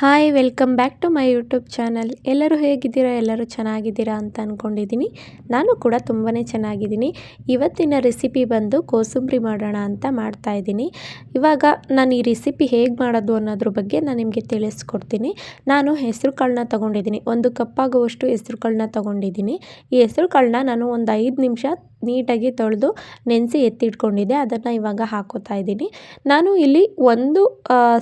Hi, welcome back to my YouTube channel. ಎಲ್ಲರೂ ಹೇಗಿದ್ದೀರಾ? ಎಲ್ಲರೂ ಚೆನ್ನಾಗಿದ್ದೀರಾ ಅಂತ ಅಂದ್ಕೊಂಡಿದ್ದೀನಿ ನಾನು ಕೂಡ ತುಂಬಾ ಚೆನ್ನಾಗಿದ್ದೀನಿ. ಇವತ್ತಿನ ರೆಸಿಪಿ ಬಂದು ಕೋಸುಂಬ್ರಿ ಮಾಡೋಣ ಅಂತ ಮಾಡ್ತಾ ಇದ್ದೀನಿ. ಇವಾಗ ನಾನು ಈ ರೆಸಿಪಿ ಹೇಗೆ ಮಾಡೋದು ಅನ್ನೋದ್ರ ಬಗ್ಗೆ ನಾನು ನಿಮಗೆ ತಿಳಿಸ್ಕೊಡ್ತೀನಿ. ನಾನು ಹೆಸರು ಕಾಳನ್ನ ತೊಗೊಂಡಿದ್ದೀನಿ. ಒಂದು ಕಪ್ಪಾಗುವಷ್ಟು ಹೆಸರು ಕಾಳನ್ನ ತೊಗೊಂಡಿದ್ದೀನಿ. ಈ ಹೆಸರು ಕಾಳನ್ನ ನಾನು ಒಂದು ಐದು ನಿಮಿಷ ನೀಟಾಗಿ ತೊಳೆದು ನೆನೆಸಿ ಎತ್ತಿಟ್ಕೊಂಡಿದ್ದೆ, ಅದನ್ನು ಇವಾಗ ಹಾಕೋತಾ ಇದ್ದೀನಿ. ನಾನು ಇಲ್ಲಿ ಒಂದು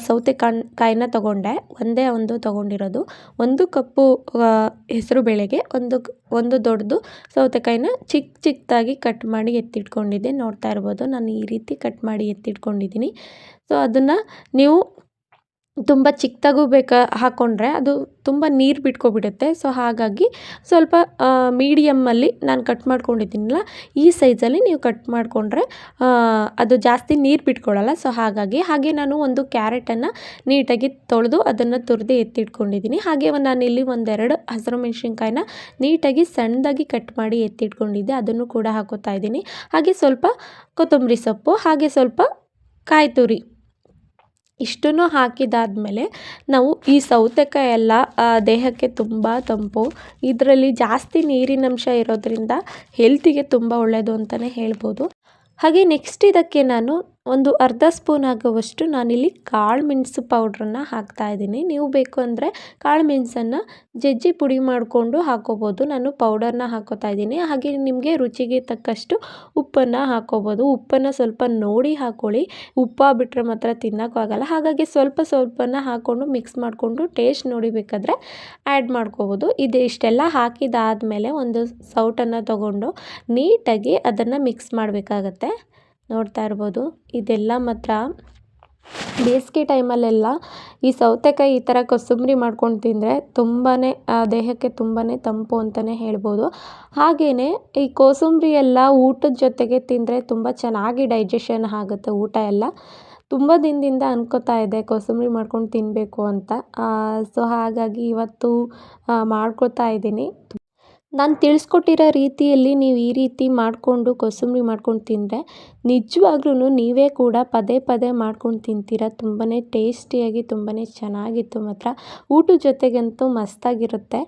ಸೌತೆಕಾಯಿ ಕಾಯಿನ ತೊಗೊಂಡೆ. ಒಂದೇ ಒಂದು ತೊಗೊಂಡಿರೋದು. ಒಂದು ಕಪ್ಪು ಹೆಸರು ಬೇಳೆಗೆ ಒಂದು ಒಂದು ದೊಡ್ಡದು ಸೌತೆಕಾಯಿನ ಚಿಕ್ಕ ಚಿಕ್ಕದಾಗಿ ಕಟ್ ಮಾಡಿ ಎತ್ತಿಟ್ಕೊಂಡಿದ್ದೆ. ನೋಡ್ತಾ ಇರ್ಬೋದು, ನಾನು ಈ ರೀತಿ ಕಟ್ ಮಾಡಿ ಎತ್ತಿಟ್ಕೊಂಡಿದ್ದೀನಿ. ಸೊ, ಅದನ್ನು ನೀವು ತುಂಬ ಚಿಕ್ಕದಾಗೂ ಬೇಕಾ ಹಾಕ್ಕೊಂಡ್ರೆ ಅದು ತುಂಬ ನೀರು ಬಿಟ್ಕೊಬಿಡುತ್ತೆ. ಸೊ ಹಾಗಾಗಿ ಸ್ವಲ್ಪ ಮೀಡಿಯಮ್ಮಲ್ಲಿ ನಾನು ಕಟ್ ಮಾಡ್ಕೊಂಡಿದ್ದೀನಲ್ಲ, ಈ ಸೈಜಲ್ಲಿ ನೀವು ಕಟ್ ಮಾಡಿಕೊಂಡ್ರೆ ಅದು ಜಾಸ್ತಿ ನೀರು ಬಿಟ್ಕೊಳ್ಳಲ್ಲ ಸೊ ಹಾಗಾಗಿ ಹಾಗೆ ನಾನು ಒಂದು ಕ್ಯಾರೆಟನ್ನು ನೀಟಾಗಿ ತೊಳೆದು ಅದನ್ನು ತುರಿದು ಎತ್ತಿಟ್ಕೊಂಡಿದ್ದೀನಿ. ಹಾಗೆ ನಾನು ಇಲ್ಲಿ ಒಂದೆರಡು ಹಸಿರು ಮೆಣಸಿನ್ಕಾಯಿನ ನೀಟಾಗಿ ಸಣ್ಣದಾಗಿ ಕಟ್ ಮಾಡಿ ಎತ್ತಿಟ್ಕೊಂಡಿದ್ದೆ. ಅದನ್ನು ಕೂಡ ಹಾಕೋತಾ ಇದ್ದೀನಿ. ಹಾಗೆ ಸ್ವಲ್ಪ ಕೊತ್ತಂಬರಿ ಸೊಪ್ಪು, ಹಾಗೆ ಸ್ವಲ್ಪ ಕಾಯಿ ತುರಿ ಇಷ್ಟನ್ನು ಹಾಕಿದಾದಮೇಲೆ ನಾವು ಈ ಸೌತೆಕಾಯಿ ಎಲ್ಲ ದೇಹಕ್ಕೆ ತುಂಬ ತಂಪು, ಇದರಲ್ಲಿ ಜಾಸ್ತಿ ನೀರಿನಂಶ ಇರೋದರಿಂದ ಹೆಲ್ತಿಗೆ ತುಂಬ ಒಳ್ಳೆಯದು ಅಂತಲೇ ಹೇಳ್ಬೋದು. ಹಾಗೆ ನೆಕ್ಸ್ಟ್ ಇದಕ್ಕೆ ನಾನು ಒಂದು ಅರ್ಧ ಸ್ಪೂನ್ ಆಗುವಷ್ಟು ನಾನಿಲ್ಲಿ ಕಾಳು ಮೆಣಸು ಹಾಕ್ತಾ ಇದ್ದೀನಿ. ನೀವು ಬೇಕು ಅಂದರೆ ಕಾಳು ಮೆಣಸನ್ನು ಜಜ್ಜಿ ಪುಡಿ ಮಾಡಿಕೊಂಡು ಹಾಕೋಬೋದು. ನಾನು ಪೌಡರ್ನ ಹಾಕೋತಾ ಇದ್ದೀನಿ. ಹಾಗೆ ನಿಮಗೆ ರುಚಿಗೆ ತಕ್ಕಷ್ಟು ಉಪ್ಪನ್ನು ಹಾಕೋಬೋದು. ಉಪ್ಪನ್ನು ಸ್ವಲ್ಪ ನೋಡಿ ಹಾಕ್ಕೊಳ್ಳಿ ಬಿಟ್ಟರೆ ಮಾತ್ರ ತಿನ್ನೋಕ್ಕಾಗಲ್ಲ ಹಾಗಾಗಿ ಸ್ವಲ್ಪ ಸ್ವಲ್ಪನ ಹಾಕ್ಕೊಂಡು ಮಿಕ್ಸ್ ಮಾಡಿಕೊಂಡು ಟೇಸ್ಟ್ ನೋಡಿ ಬೇಕಾದರೆ ಆ್ಯಡ್ ಮಾಡ್ಕೋಬೋದು. ಇದು ಇಷ್ಟೆಲ್ಲ ಹಾಕಿದಾದಮೇಲೆ ಒಂದು ಸೌಟನ್ನು ತಗೊಂಡು ನೀಟಾಗಿ ಅದನ್ನು ಮಿಕ್ಸ್ ಮಾಡಬೇಕಾಗತ್ತೆ. ನೋಡ್ತಾ ಇರ್ಬೋದು. ಇದೆಲ್ಲ ಮಾತ್ರ ಬೇಸಿಗೆ ಟೈಮಲ್ಲೆಲ್ಲ ಈ ಸೌತೆಕಾಯಿ ಈ ಥರ ಕೋಸುಂಬರಿ ಮಾಡ್ಕೊಂಡು ತಿಂದರೆ ತುಂಬಾ ದೇಹಕ್ಕೆ ತುಂಬಾ ತಂಪು ಅಂತಲೇ ಹೇಳ್ಬೋದು. ಹಾಗೆಯೇ ಈ ಕೋಸುಂಬರಿ ಎಲ್ಲ ಊಟದ ಜೊತೆಗೆ ತಿಂದರೆ ತುಂಬ ಚೆನ್ನಾಗಿ ಡೈಜೆಷನ್ ಆಗುತ್ತೆ ಊಟ ಎಲ್ಲ. ತುಂಬ ದಿನದಿಂದ ಅನ್ಕೋತಾ ಇದೆ ಕೋಸುಂಬರಿ ಮಾಡ್ಕೊಂಡು ತಿನ್ನಬೇಕು ಅಂತ. ಸೊ ಹಾಗಾಗಿ ಇವತ್ತು ಮಾಡ್ಕೊತಾ ಇದ್ದೀನಿ. ನಾನು ತಿಳಿಸ್ಕೊಟ್ಟಿರೋ ರೀತಿಯಲ್ಲಿ ನೀವು ಈ ರೀತಿ ಮಾಡಿಕೊಂಡು ಕೋಸಂಬರಿ ಮಾಡ್ಕೊಂಡು ತಿಂದರೆ ನಿಜವಾಗ್ಲೂ ನೀವೇ ಕೂಡ ಪದೇ ಪದೇ ಮಾಡ್ಕೊಂಡು ತಿಂತೀರ? ತುಂಬಾ ಟೇಸ್ಟಿಯಾಗಿ ತುಂಬಾ ಚೆನ್ನಾಗಿತ್ತು ಮಾತ್ರ. ಊಟದ ಜೊತೆಗಂತೂ ಮಸ್ತಾಗಿರುತ್ತೆ.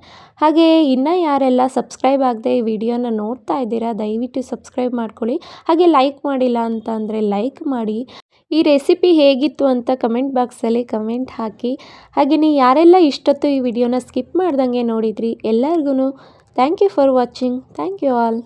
ಹಾಗೆ ಇನ್ನೂ ಯಾರೆಲ್ಲ ಸಬ್ಸ್ಕ್ರೈಬ್ ಆಗದೆ ಈ ವಿಡಿಯೋನ ನೋಡ್ತಾ ಇದ್ದೀರಾ, ದಯವಿಟ್ಟು ಸಬ್ಸ್ಕ್ರೈಬ್ ಮಾಡ್ಕೊಳ್ಳಿ. ಹಾಗೆ ಲೈಕ್ ಮಾಡಿಲ್ಲ ಅಂತ ಅಂದರೆ ಲೈಕ್ ಮಾಡಿ. ಈ ರೆಸಿಪಿ ಹೇಗಿತ್ತು ಅಂತ ಕಮೆಂಟ್ ಬಾಕ್ಸಲ್ಲಿ ಕಮೆಂಟ್ ಹಾಕಿ. ಹಾಗೆಯೇ ಯಾರೆಲ್ಲ ಇಷ್ಟೊತ್ತು ಈ ವಿಡಿಯೋನ ಸ್ಕಿಪ್ ಮಾಡ್ದಂಗೆ ನೋಡಿದ್ರಿ ಎಲ್ಲರಿಗೂ Thank you for watching. Thank you all.